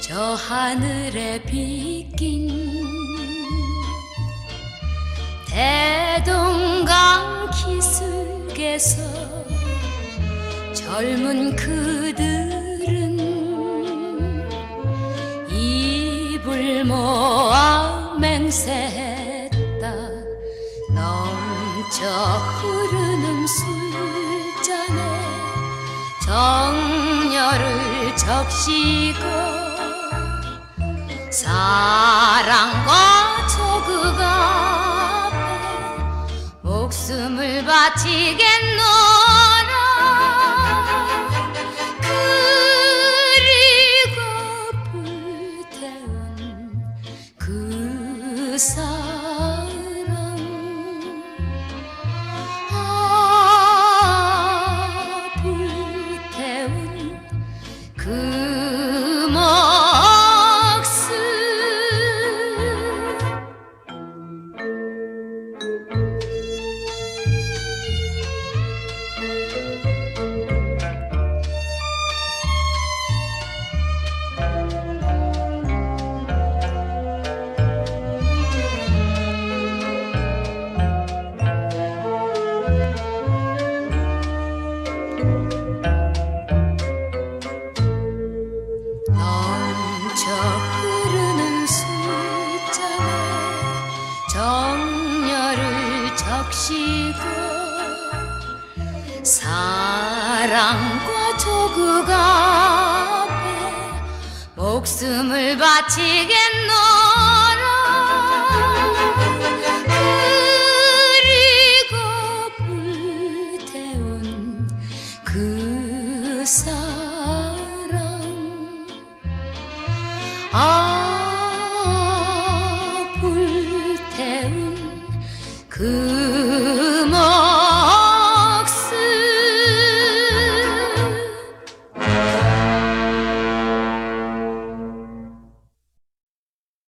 저 하늘에 비긴 대동강 기슭에서 젊은 그들은 입을 모아 맹세했다. 넘쳐 흐르는 술잔에 정 적시고 사랑과 조국 앞에 목숨을 바치겠노 적시고 사랑과 조국 앞에 목숨을 바치겠노라. 그리고 불태운 그 사랑 아 불태운 그